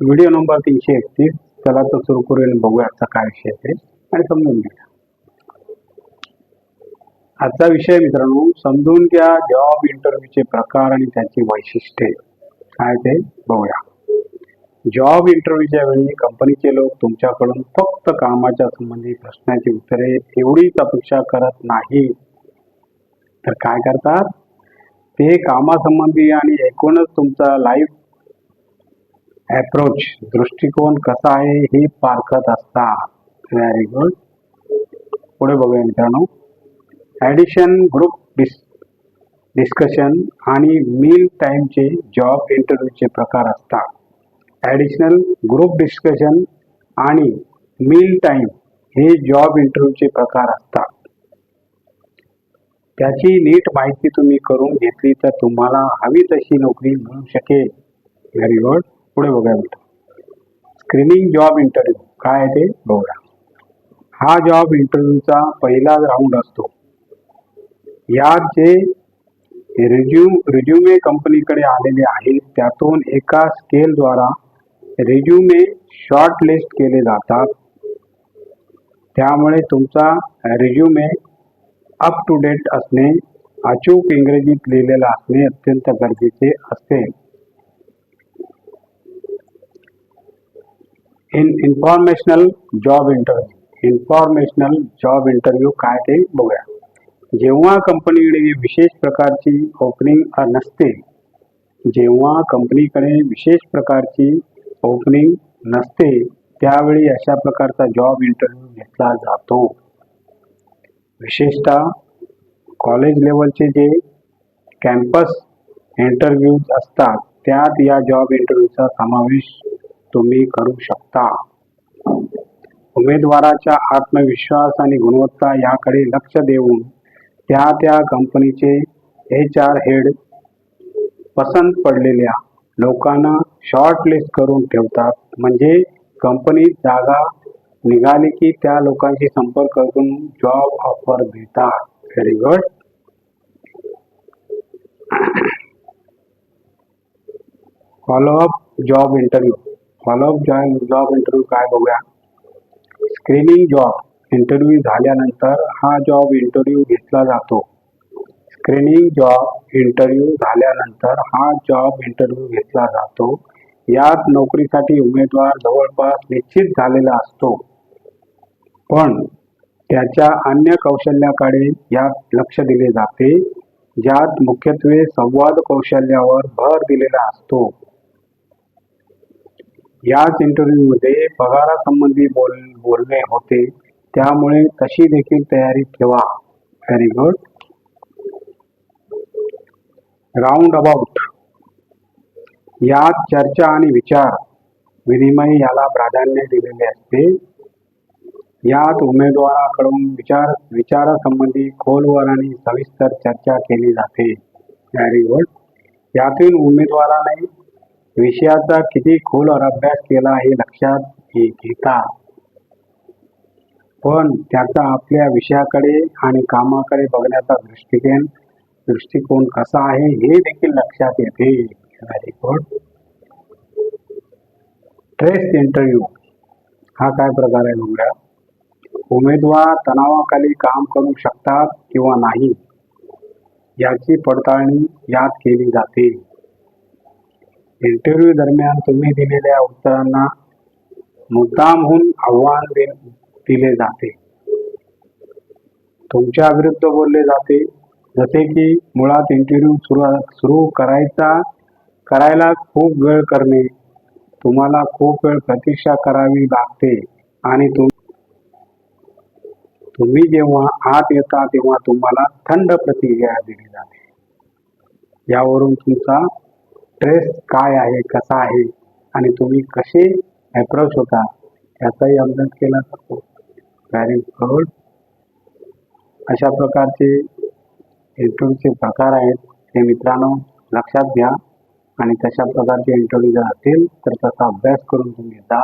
Video number तीनशे एकतीस. चला तर सुरू करून बघूया आजचा काय विषय ते. आणि समजून घ्या आजचा विषय मित्रांनो समजून घ्या जॉब इंटरव्ह्यूचे प्रकार आणि त्याची वैशिष्ट्ये. काय ते? बघूया. जॉब इंटरव्ह्यूच्या वेळी कंपनीचे लोक तुमच्याकडून फक्त कामाच्या संबंधी प्रश्नाची उत्तरे एवढीच अपेक्षा करत नाही तर काय करतात? ते कामासंबंधी आणि एकूणच तुमचा लाईफ अप्रोच दृष्टिकोन कसा आहे हे पारखत असता. व्हेरी गुड पुढे बघूया मित्रांनो. ॲडिशन ग्रुप डिस डिस्कशन आणि मील टाईमचे जॉब इंटरव्ह्यूचे प्रकार असतात ॲडिशनल ग्रुप डिस्कशन आणि मील टाईम हे जॉब इंटरव्ह्यूचे प्रकार असतात त्याची नीट माहिती तुम्ही करून घेतली तर तुम्हाला हवी तशी नोकरी मिळू शकेल. व्हेरी गुड पुढे बघूया मित्र स्क्रीनिंग जॉब इंटरव्ह्यू काय आहे ते? बघूया. हा जॉब इंटरव्ह्यूचा पहिला राऊंड असतो. यात जे रिज्यूम रिज्युमे कंपनीकडे आलेले आहेत त्यातून एका स्केलद्वारा रिज्युमे शॉर्ट लिस्ट केले जातात. त्यामुळे तुमचा रिज्युमे अप टू डेट असणे अचूक इंग्रजीत लिहिलेला असणे अत्यंत गरजेचे असते. In informational job interview informational job interview काय ते बघूया. जेव्हा कंपनीकडे विशेष प्रकारची ओपनिंग नसते जेव्हा कंपनीकडे विशेष प्रकारची ओपनिंग नसते त्यावेळी अशा प्रकारचा जॉब इंटरव्ह्यू घेतला जातो. विशेषतः कॉलेज लेवलचे जे कॅम्पस इंटरव्ह्यूज असतात त्यात या जॉब इंटरव्ह्यूचा समावेश तुम्ही करू शकता. उमेदवाराच्या आत्मविश्वास आणि गुणवत्ता याकडे लक्ष देऊन त्या त्या कंपनीचे एच आर हेड पसंत पडलेल्या लोकांना शॉर्ट लिस्ट करून ठेवतात. म्हणजे कंपनीत जागा निघाली की त्या लोकांशी संपर्क करून जॉब ऑफर देतात. Very good follow up job interview follow up join job interview काय बघूया. स्क्रीनिंग जॉब इंटरव्ह्यू झाल्यानंतर हा जॉब इंटरव्ह्यू घेतला जातो. स्क्रीनिंग जॉब इंटरव्ह्यू झाल्यानंतर हा जॉब इंटरव्ह्यू घेतला जातो. यात नोकरीसाठी उमेदवार जवळपास निश्चित झालेला असतो. पण त्याच्या अन्य कौशल्याकडे यात लक्ष दिले जाते ज्यात मुख्यत्वे संवाद कौशल्यावर भर दिलेला असतो. याच इंटरव्ह्यूमध्ये पगारासंबंधी बोल बोलणे होते. त्यामुळे तशी देखील तयारी ठेवा. व्हेरी गुड राऊंड अबाउट यात चर्चा आणि विचार. विनिमय याला प्राधान्य दिलेले असते. यात उमेदवाराकडून विचार विचारासंबंधी खोलवर आणि सविस्तर चर्चा केली जाते. व्हेरी गुड यातून उमेदवाराने विषयाचा किती खोलवर अभ्यास केला हे लक्षात घेता. पण त्याचा आपल्या विषयाकडे आणि कामाकडे बघण्याचा दृष्टिकोन दृष्टिकोन कसा आहे हे देखील लक्षात येते व्हेरी इंटरव्ह्यू हा काय प्रकार आहे बघूया उमेदवार तणावाखाली काम करू शकतात किंवा नाही? याची पडताळणी यात केली जाते. इंटरव्ह्यू दरम्यान तुम्ही दिलेल्या उत्तरांना मुद्दामहून आव्हान दे- दिले जाते. तुमच्या विरुद्ध बोलले जाते. जसे की मुळात इंटरव्ह्यू सुरू सुरू करायचा करायला खूप वेळ करणे. तुम्हाला खूप वेळ प्रतीक्षा करावी लागते आणि तुम तुम्ही जेव्हा आत येता तेव्हा तुम्हाला थंड प्रतिक्रिया दिली जाते. यावरून तुमचा स्ट्रेस काय आहे कसा आहे आणि तुम्ही कसे अप्रोच होता याचाही अभ्यास केला जातो. पॅरेंट गुड अशा प्रकारचे इंटरव्ह्यूचे प्रकार आहेत. हे मित्रांनो लक्षात घ्या. आणि तशा प्रकारचे इंटरव्ह्यू जर असतील तर त्याचा अभ्यास करून तुम्ही जा.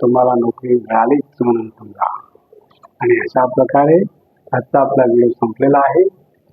तुम्हाला नोकरी मिळालीच म्हणून समजा आणि अशा प्रकारे आजचा आपला व्हिडिओ संपलेला आहे.